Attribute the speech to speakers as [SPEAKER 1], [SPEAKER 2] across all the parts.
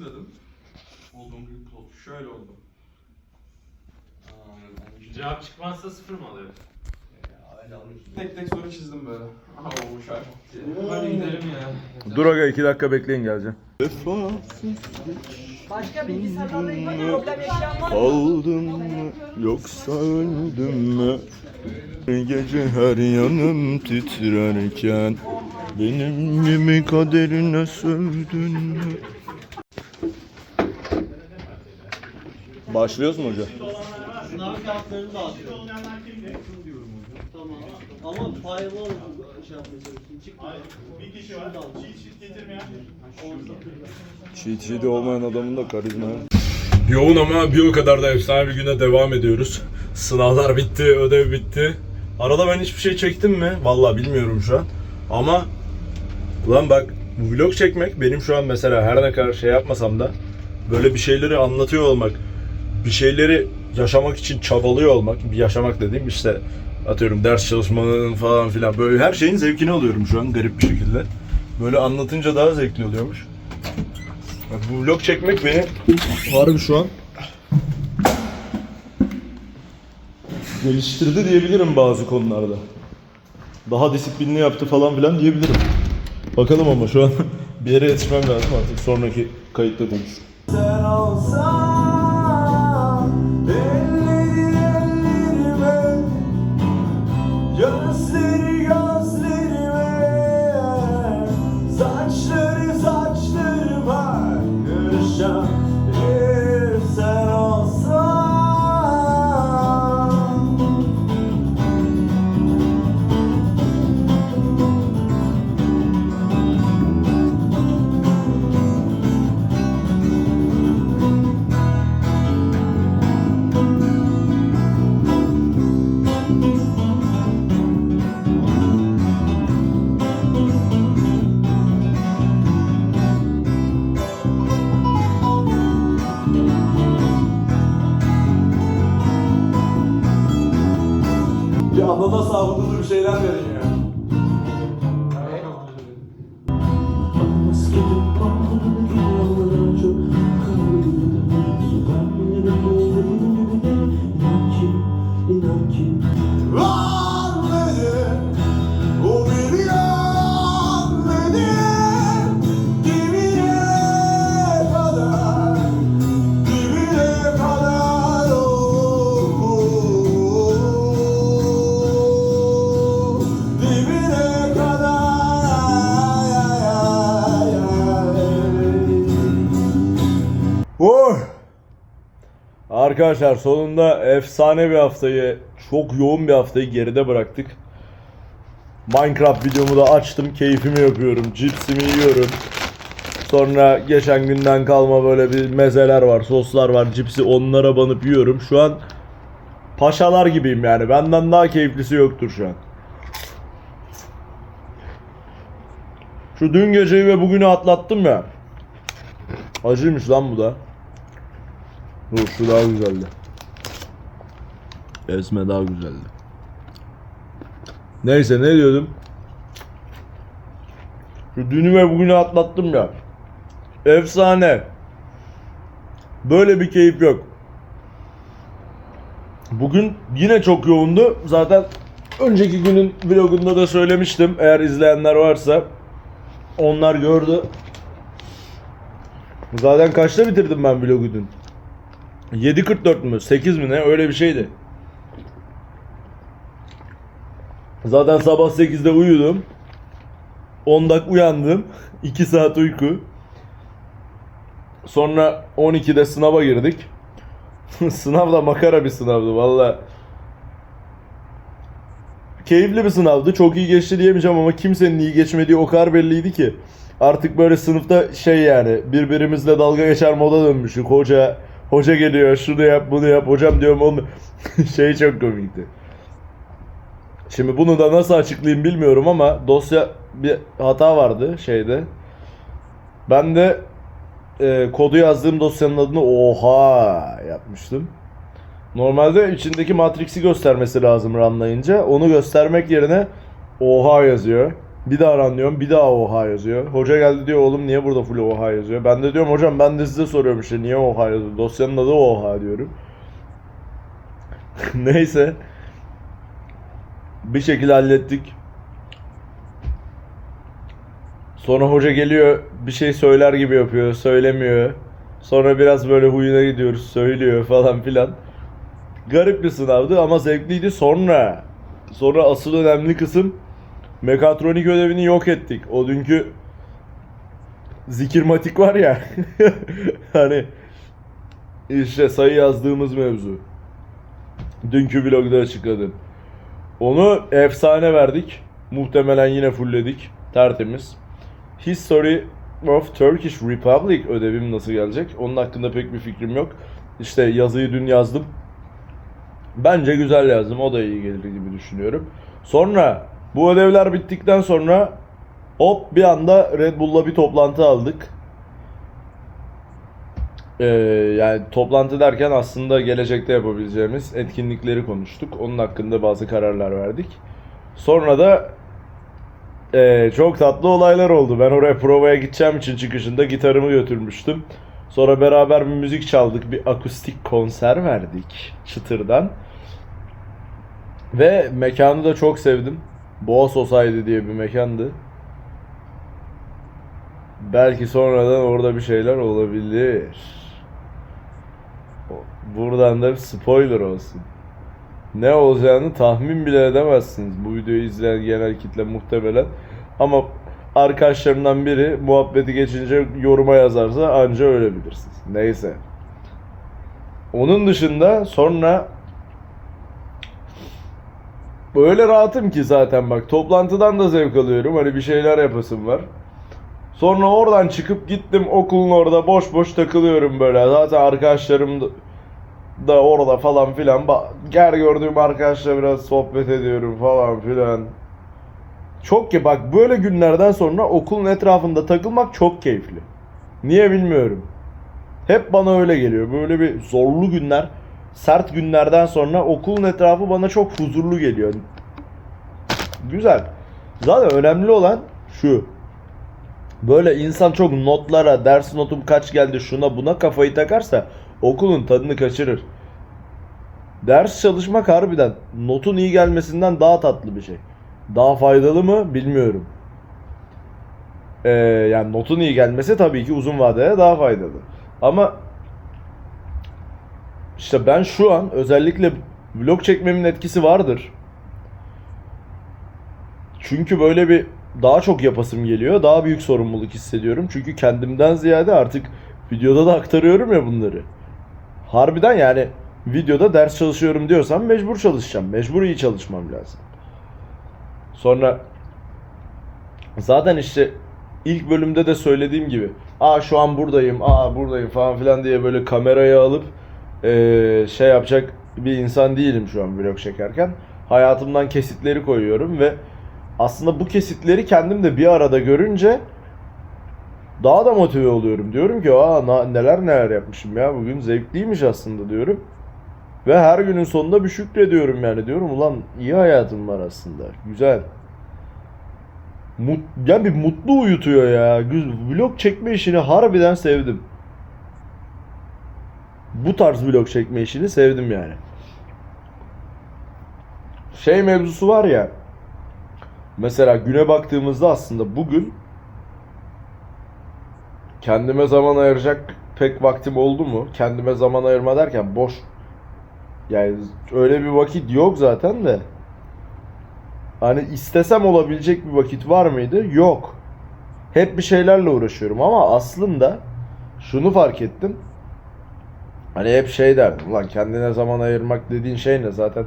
[SPEAKER 1] dedim. Olduğum gibi plot. Şöyle oldu.
[SPEAKER 2] Cevap çıkmazsa sıfır mı alıyor?
[SPEAKER 1] Tek tek soru çizdim böyle. Aha o şarkı. Hadi gidelim ya.
[SPEAKER 3] Dur aga iki dakika bekleyin geleceğim.
[SPEAKER 4] Başka bilgisayarlarla ilgili problem yaşayan var mı?
[SPEAKER 3] Aldım mı yoksa öldüm mü? Gece her yanım titrerken Benim gibi kaderine sövdün mü? Başlıyoruz mu hocam?
[SPEAKER 5] Sınav kağıtlarını dağıtıyor. Tamam. Ama paylı şey yapmaya. Bir kişi var. Cheat sheet getirmeyen.
[SPEAKER 3] Cheat sheet'i olmayan adamın da karizma. Yoğun ama bir o kadar da efsane bir güne devam ediyoruz. Sınavlar bitti, ödev bitti. Arada ben hiçbir şey çektim mi? Vallahi bilmiyorum şu an. Ama ulan bak bu vlog çekmek benim şu an mesela her ne kadar şey yapmasam da böyle bir şeyleri anlatıyor olmak, bir şeyleri yaşamak için çabalıyor olmak, bir yaşamak dediğim işte atıyorum ders çalışmanın falan filan böyle her şeyin zevkini alıyorum şu an garip bir şekilde. Böyle anlatınca daha zevkli oluyormuş. Bak bu vlog çekmek beni harbi şu an geliştirdi diyebilirim bazı konularda. Daha disiplinli yaptı falan filan diyebilirim. Bakalım ama şu an bir yere yetişmem lazım artık sonraki kayıtta konuşuruz.
[SPEAKER 6] Sen olsan
[SPEAKER 3] Arkadaşlar sonunda efsane bir haftayı, çok yoğun bir haftayı geride bıraktık. Minecraft videomu da açtım, keyfimi yapıyorum, cipsimi yiyorum. Sonra geçen günden kalma böyle bir mezeler var, soslar var, cipsi onlara banıp yiyorum. Şu an paşalar gibiyim yani. Benden daha keyiflisi yoktur şu an. Şu dün geceyi ve bugünü atlattım ya. Acıymış lan bu da. Dur şu daha güzeldi. Esme daha güzeldi. Neyse ne diyordum? Şu dünü ve bugünü atlattım ya. Efsane. Böyle bir keyif yok. Bugün yine çok yoğundu. Zaten önceki günün vlogunda da söylemiştim. Eğer izleyenler varsa onlar gördü. Zaten kaçta bitirdim ben vlogu dün? 7.44 mü? 8 mi ne? Öyle bir şeydi. Zaten sabah 8'de uyudum. 10 dak uyandım. 2 saat uyku. Sonra 12'de sınava girdik. Sınav da makara bir sınavdı valla. Keyifli bir sınavdı. Çok iyi geçti diyemeyeceğim ama kimsenin iyi geçmediği o kadar belliydi ki. Artık böyle sınıfta şey yani birbirimizle dalga geçer moda dönmüştük. Hoca hoca geliyor şunu yap bunu yap hocam diyorum onu. şey çok komikti. Şimdi bunu da nasıl açıklayayım bilmiyorum ama dosya bir hata vardı şeyde. Ben de e, kodu yazdığım dosyanın adını oha yapmıştım. Normalde içindeki matrix'i göstermesi lazım runlayınca. Onu göstermek yerine oha yazıyor. Bir daha run diyorum. Bir daha oha yazıyor. Hoca geldi diyor oğlum niye burada full oha yazıyor. Ben de diyorum hocam ben de size soruyorum işte niye oha yazıyor. Dosyanın adı oha diyorum. Neyse. Bir şekilde hallettik. Sonra hoca geliyor bir şey söyler gibi yapıyor. Söylemiyor. Sonra biraz böyle huyuna gidiyoruz. Söylüyor falan filan. Garip bir sınavdı ama zevkliydi. Sonra sonra asıl önemli kısım mekatronik ödevini yok ettik. O dünkü zikirmatik var ya. hani işte sayı yazdığımız mevzu. Dünkü vlogda açıkladım. Onu efsane verdik. Muhtemelen yine fullledik. Tertemiz. History of Turkish Republic ödevim nasıl gelecek? Onun hakkında pek bir fikrim yok. İşte yazıyı dün yazdım. Bence güzel yazdım. O da iyi gelir gibi düşünüyorum. Sonra bu ödevler bittikten sonra hop bir anda Red Bull'la bir toplantı aldık. Ee, yani toplantı derken aslında gelecekte yapabileceğimiz etkinlikleri konuştuk. Onun hakkında bazı kararlar verdik. Sonra da ee, çok tatlı olaylar oldu. Ben oraya provaya gideceğim için çıkışında gitarımı götürmüştüm. Sonra beraber bir müzik çaldık. Bir akustik konser verdik çıtırdan. Ve mekanı da çok sevdim. Boğa Society diye bir mekandı. Belki sonradan orada bir şeyler olabilir. Buradan da bir spoiler olsun. Ne olacağını tahmin bile edemezsiniz. Bu videoyu izleyen genel kitle muhtemelen. Ama arkadaşlarımdan biri muhabbeti geçince yoruma yazarsa anca öyle bilirsiniz. Neyse. Onun dışında sonra Öyle rahatım ki zaten bak toplantıdan da zevk alıyorum. Hani bir şeyler yapasım var. Sonra oradan çıkıp gittim okulun orada boş boş takılıyorum böyle. Zaten arkadaşlarım da, da orada falan filan. Ger gördüğüm arkadaşla biraz sohbet ediyorum falan filan. Çok ki bak böyle günlerden sonra okulun etrafında takılmak çok keyifli. Niye bilmiyorum. Hep bana öyle geliyor. Böyle bir zorlu günler, sert günlerden sonra okulun etrafı bana çok huzurlu geliyor. Güzel. Zaten önemli olan şu. Böyle insan çok notlara, ders notum kaç geldi şuna buna kafayı takarsa okulun tadını kaçırır. Ders çalışmak harbiden notun iyi gelmesinden daha tatlı bir şey. Daha faydalı mı bilmiyorum. Ee, yani notun iyi gelmesi tabii ki uzun vadede daha faydalı. Ama işte ben şu an özellikle vlog çekmemin etkisi vardır. Çünkü böyle bir daha çok yapasım geliyor. Daha büyük sorumluluk hissediyorum. Çünkü kendimden ziyade artık videoda da aktarıyorum ya bunları. Harbiden yani videoda ders çalışıyorum diyorsam mecbur çalışacağım. Mecbur iyi çalışmam lazım. Sonra zaten işte ilk bölümde de söylediğim gibi aa şu an buradayım, aa buradayım falan filan diye böyle kamerayı alıp eee, şey yapacak bir insan değilim şu an vlog çekerken. Hayatımdan kesitleri koyuyorum ve aslında bu kesitleri kendim de bir arada görünce daha da motive oluyorum. Diyorum ki aa neler neler yapmışım ya bugün zevkliymiş aslında diyorum. Ve her günün sonunda bir şükrediyorum yani diyorum ulan iyi hayatım var aslında. Güzel. Mut, yani bir mutlu uyutuyor ya. Vlog çekme işini harbiden sevdim. Bu tarz vlog çekme işini sevdim yani. Şey mevzusu var ya. Mesela güne baktığımızda aslında bugün kendime zaman ayıracak pek vaktim oldu mu? Kendime zaman ayırma derken boş. Yani öyle bir vakit yok zaten de. Hani istesem olabilecek bir vakit var mıydı? Yok. Hep bir şeylerle uğraşıyorum ama aslında şunu fark ettim. Hani hep şey derdim. Ulan kendine zaman ayırmak dediğin şey ne? Zaten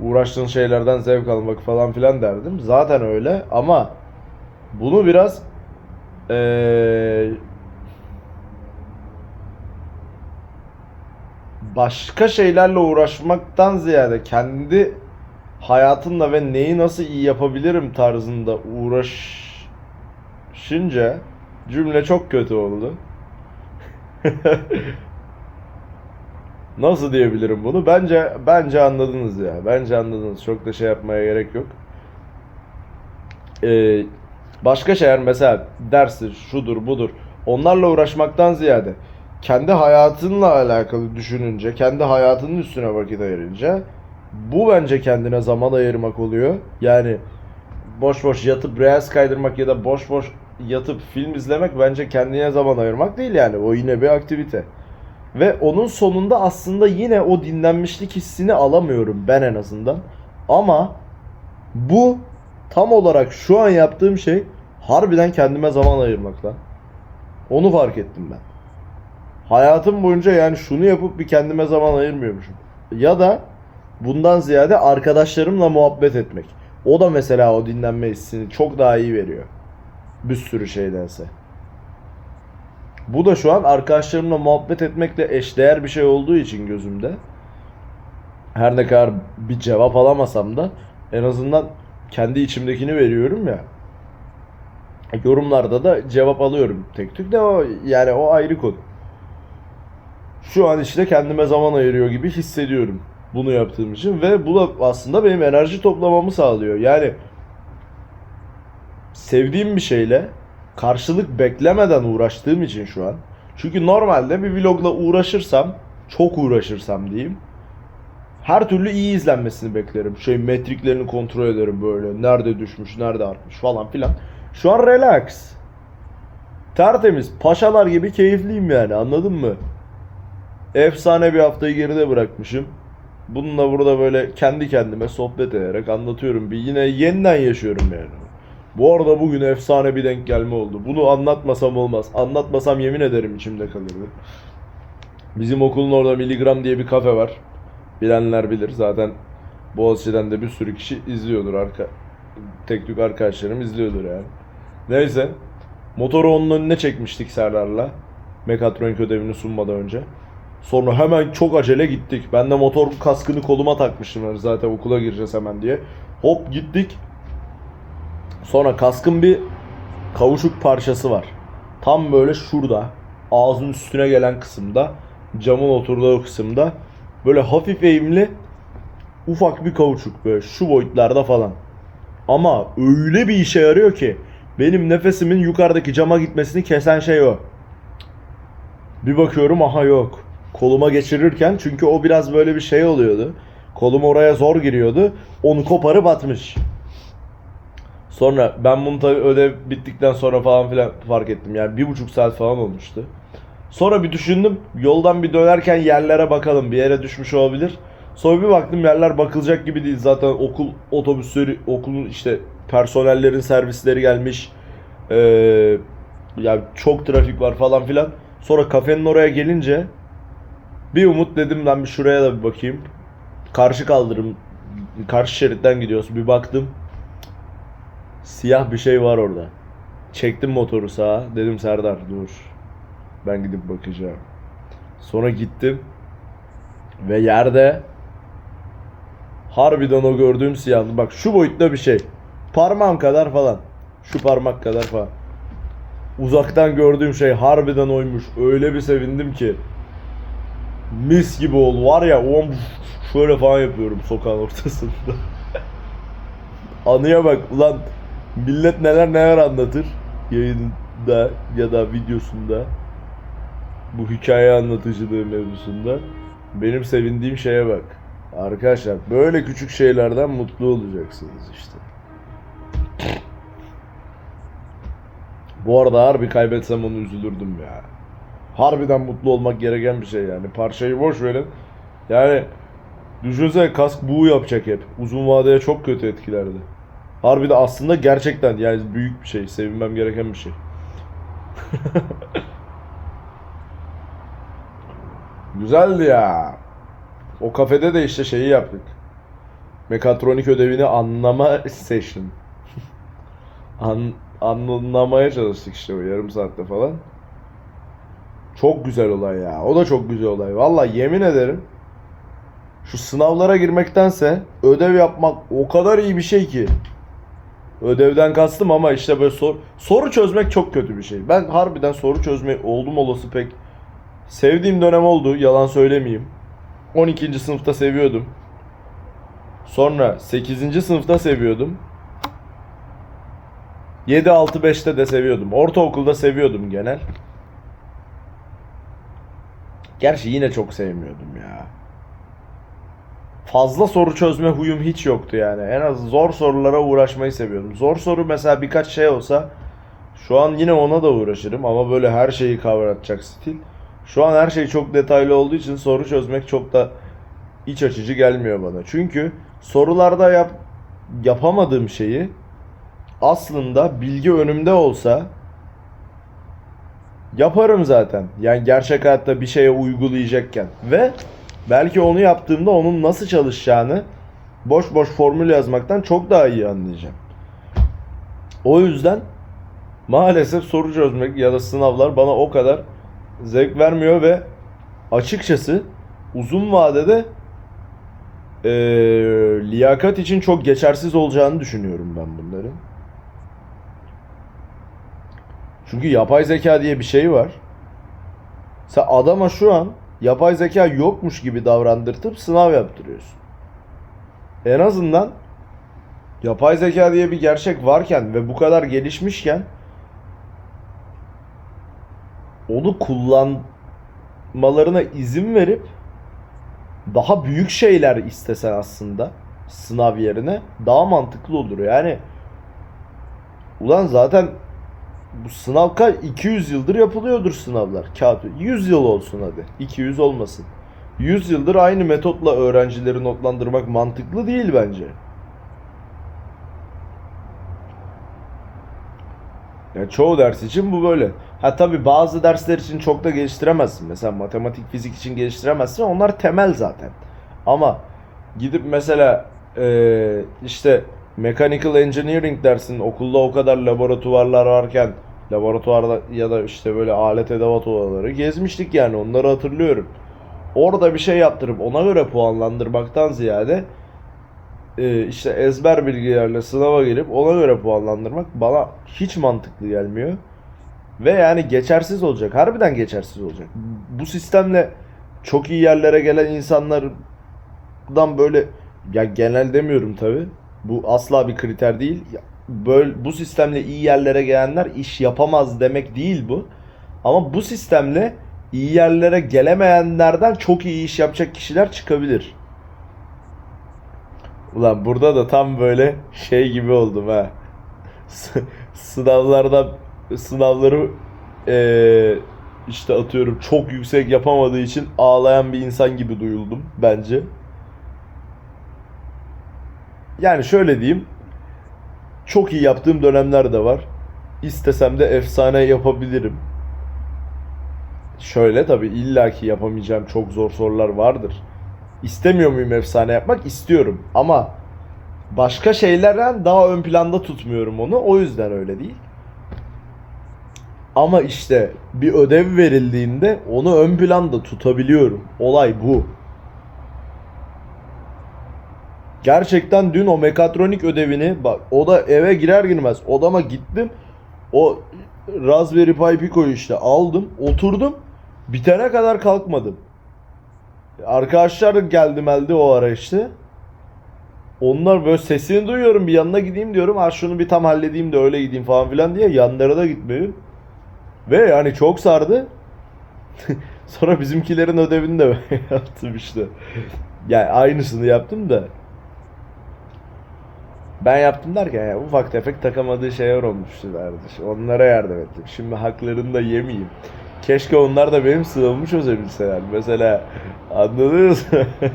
[SPEAKER 3] uğraştığın şeylerden zevk almak falan filan derdim. Zaten öyle ama bunu biraz eee, başka şeylerle uğraşmaktan ziyade kendi hayatımla ve neyi nasıl iyi yapabilirim tarzında uğraşınca cümle çok kötü oldu. Nasıl diyebilirim bunu? Bence bence anladınız ya. Bence anladınız. Çok da şey yapmaya gerek yok. Ee, Başka şeyler mesela derstir, şudur, budur. Onlarla uğraşmaktan ziyade kendi hayatınla alakalı düşününce, kendi hayatının üstüne vakit ayırınca bu bence kendine zaman ayırmak oluyor. Yani boş boş yatıp reels kaydırmak ya da boş boş yatıp film izlemek bence kendine zaman ayırmak değil yani. O yine bir aktivite. Ve onun sonunda aslında yine o dinlenmişlik hissini alamıyorum ben en azından. Ama bu tam olarak şu an yaptığım şey harbiden kendime zaman ayırmak lan. Onu fark ettim ben. Hayatım boyunca yani şunu yapıp bir kendime zaman ayırmıyormuşum. Ya da bundan ziyade arkadaşlarımla muhabbet etmek. O da mesela o dinlenme hissini çok daha iyi veriyor. Bir sürü şeydense. Bu da şu an arkadaşlarımla muhabbet etmekle eşdeğer bir şey olduğu için gözümde. Her ne kadar bir cevap alamasam da en azından kendi içimdekini veriyorum ya. Yorumlarda da cevap alıyorum tek tük de o yani o ayrı konu. Şu an işte kendime zaman ayırıyor gibi hissediyorum bunu yaptığım için ve bu da aslında benim enerji toplamamı sağlıyor. Yani sevdiğim bir şeyle karşılık beklemeden uğraştığım için şu an. Çünkü normalde bir vlogla uğraşırsam, çok uğraşırsam diyeyim. Her türlü iyi izlenmesini beklerim. Şey metriklerini kontrol ederim böyle. Nerede düşmüş, nerede artmış falan filan. Şu an relax. Tertemiz. Paşalar gibi keyifliyim yani anladın mı? Efsane bir haftayı geride bırakmışım. Bununla burada böyle kendi kendime sohbet ederek anlatıyorum. Bir yine yeniden yaşıyorum yani. Bu arada bugün efsane bir denk gelme oldu. Bunu anlatmasam olmaz. Anlatmasam yemin ederim içimde kalırdı. Bizim okulun orada Miligram diye bir kafe var. Bilenler bilir. Zaten Boğaziçi'den de bir sürü kişi izliyordur. Arka, tek arkadaşlarım izliyordur yani. Neyse. Motoru onun önüne çekmiştik Serdar'la. Mekatronik ödevini sunmadan önce. Sonra hemen çok acele gittik. Ben de motor kaskını koluma takmıştım yani zaten okula gireceğiz hemen diye. Hop gittik. Sonra kaskın bir kavuşuk parçası var. Tam böyle şurada. Ağzın üstüne gelen kısımda. Camın oturduğu kısımda. Böyle hafif eğimli ufak bir kauçuk böyle şu boyutlarda falan. Ama öyle bir işe yarıyor ki benim nefesimin yukarıdaki cama gitmesini kesen şey o. Bir bakıyorum aha yok. Koluma geçirirken çünkü o biraz böyle bir şey oluyordu. Kolum oraya zor giriyordu. Onu koparıp atmış. Sonra ben bunu tabii ödev bittikten sonra falan filan fark ettim. Yani bir buçuk saat falan olmuştu. Sonra bir düşündüm. Yoldan bir dönerken yerlere bakalım. Bir yere düşmüş olabilir. Sonra bir baktım yerler bakılacak gibi değil. Zaten okul otobüsleri, okulun işte personellerin servisleri gelmiş. Ee, ya çok trafik var falan filan. Sonra kafenin oraya gelince bir umut dedim ben bir şuraya da bir bakayım. Karşı kaldırım, karşı şeritten gidiyoruz. Bir baktım. Siyah bir şey var orada. Çektim motoru sağa. Dedim Serdar dur. Ben gidip bakacağım. Sonra gittim. Ve yerde harbiden o gördüğüm siyahlı. Bak şu boyutta bir şey. Parmağım kadar falan. Şu parmak kadar falan. Uzaktan gördüğüm şey harbiden oymuş. Öyle bir sevindim ki. Mis gibi oldu. Var ya o an şöyle falan yapıyorum sokağın ortasında. Anıya bak ulan millet neler neler anlatır yayında ya da videosunda bu hikaye anlatıcılığı mevzusunda benim sevindiğim şeye bak. Arkadaşlar böyle küçük şeylerden mutlu olacaksınız işte. Bu arada harbi kaybetsem onu üzülürdüm ya. Harbiden mutlu olmak gereken bir şey yani. Parçayı boş verin. Yani düşünsene kask buğu yapacak hep. Uzun vadeye çok kötü etkilerdi. Harbi de aslında gerçekten yani büyük bir şey. Sevinmem gereken bir şey. Güzeldi ya. O kafede de işte şeyi yaptık. Mekatronik ödevini anlama session. An, anlamaya çalıştık işte o yarım saatte falan. Çok güzel olay ya. O da çok güzel olay. Vallahi yemin ederim. Şu sınavlara girmektense ödev yapmak o kadar iyi bir şey ki. Ödevden kastım ama işte böyle sor, soru çözmek çok kötü bir şey. Ben harbiden soru çözme oldum olası pek sevdiğim dönem oldu. Yalan söylemeyeyim. 12. sınıfta seviyordum. Sonra 8. sınıfta seviyordum. 7 6 5'te de seviyordum. Ortaokulda seviyordum genel. Gerçi yine çok sevmiyordum ya. Fazla soru çözme huyum hiç yoktu yani. En az zor sorulara uğraşmayı seviyordum. Zor soru mesela birkaç şey olsa şu an yine ona da uğraşırım ama böyle her şeyi kavratacak stil. Şu an her şey çok detaylı olduğu için soru çözmek çok da iç açıcı gelmiyor bana. Çünkü sorularda yap yapamadığım şeyi aslında bilgi önümde olsa yaparım zaten. Yani gerçek hayatta bir şeye uygulayacakken ve belki onu yaptığımda onun nasıl çalışacağını boş boş formül yazmaktan çok daha iyi anlayacağım. O yüzden maalesef soru çözmek ya da sınavlar bana o kadar zevk vermiyor ve açıkçası uzun vadede eee, liyakat için çok geçersiz olacağını düşünüyorum ben bunların. Çünkü yapay zeka diye bir şey var. Sen adama şu an yapay zeka yokmuş gibi davrandırtıp sınav yaptırıyorsun. En azından yapay zeka diye bir gerçek varken ve bu kadar gelişmişken onu kullanmalarına izin verip daha büyük şeyler istesen aslında sınav yerine daha mantıklı olur. Yani ulan zaten bu sınav kaç 200 yıldır yapılıyordur sınavlar. Kağıt 100 yıl olsun hadi. 200 olmasın. 100 yıldır aynı metotla öğrencileri notlandırmak mantıklı değil bence. Yani çoğu ders için bu böyle. Ha tabi bazı dersler için çok da geliştiremezsin. Mesela matematik, fizik için geliştiremezsin. Onlar temel zaten. Ama gidip mesela eee, işte mechanical engineering dersin okulda o kadar laboratuvarlar varken laboratuvarda ya da işte böyle alet edevat odaları gezmiştik yani onları hatırlıyorum. Orada bir şey yaptırıp ona göre puanlandırmaktan ziyade e, işte ezber bilgilerle sınava gelip ona göre puanlandırmak bana hiç mantıklı gelmiyor. Ve yani geçersiz olacak. Harbiden geçersiz olacak. Bu sistemle çok iyi yerlere gelen insanlardan böyle ya genel demiyorum tabi. Bu asla bir kriter değil. Böyle bu sistemle iyi yerlere gelenler iş yapamaz demek değil bu. Ama bu sistemle iyi yerlere gelemeyenlerden çok iyi iş yapacak kişiler çıkabilir. Ulan burada da tam böyle şey gibi oldum ha. S- Sınavlardan sınavları eee, işte atıyorum çok yüksek yapamadığı için ağlayan bir insan gibi duyuldum bence. Yani şöyle diyeyim. Çok iyi yaptığım dönemler de var. İstesem de efsane yapabilirim. Şöyle tabii illaki yapamayacağım çok zor sorular vardır. İstemiyor muyum efsane yapmak? İstiyorum. Ama başka şeylerden daha ön planda tutmuyorum onu. O yüzden öyle değil. Ama işte bir ödev verildiğinde onu ön planda tutabiliyorum. Olay bu. Gerçekten dün o mekatronik ödevini bak o da eve girer girmez odama gittim. O Raspberry Pi Pico'yu işte aldım, oturdum. Bitene kadar kalkmadım. Arkadaşlar geldi meldi o ara işte. Onlar böyle sesini duyuyorum bir yanına gideyim diyorum. Ha şunu bir tam halledeyim de öyle gideyim falan filan diye yanlara da gitmiyorum. Ve yani çok sardı. Sonra bizimkilerin ödevini de yaptım işte. Yani aynısını yaptım da. Ben yaptım derken ya ufak tefek takamadığı şeyler olmuştu kardeş. Onlara yardım ettim. Şimdi haklarını da yemeyeyim. Keşke onlar da benim sınavımı çözebilseler. Mesela anladınız mı?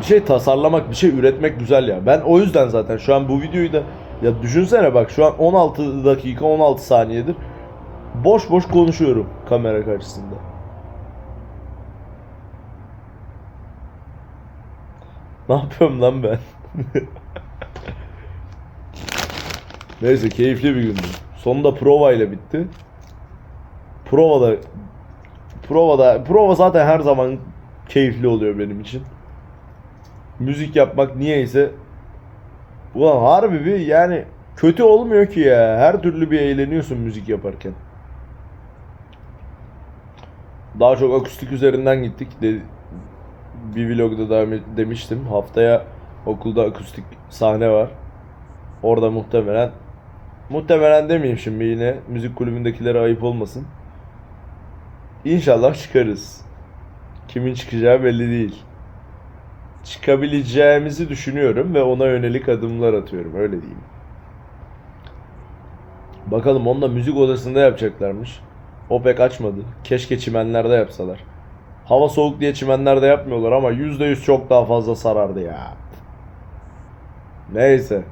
[SPEAKER 3] bir şey tasarlamak, bir şey üretmek güzel ya. Ben o yüzden zaten şu an bu videoyu da ya düşünsene bak şu an 16 dakika 16 saniyedir boş boş konuşuyorum kamera karşısında. Ne yapıyorum lan ben? Neyse keyifli bir gündü. Sonunda prova ile bitti. Provada provada prova zaten her zaman keyifli oluyor benim için. Müzik yapmak niyeyse Ulan harbi bir yani kötü olmuyor ki ya. Her türlü bir eğleniyorsun müzik yaparken. Daha çok akustik üzerinden gittik. De, bir vlogda da demiştim. Haftaya Okulda akustik sahne var. Orada muhtemelen muhtemelen demeyeyim şimdi yine müzik kulübündekilere ayıp olmasın. İnşallah çıkarız. Kimin çıkacağı belli değil. Çıkabileceğimizi düşünüyorum ve ona yönelik adımlar atıyorum öyle diyeyim. Bakalım onu da müzik odasında yapacaklarmış. O pek açmadı. Keşke çimenlerde yapsalar. Hava soğuk diye çimenlerde yapmıyorlar ama %100 çok daha fazla sarardı ya. Neyse.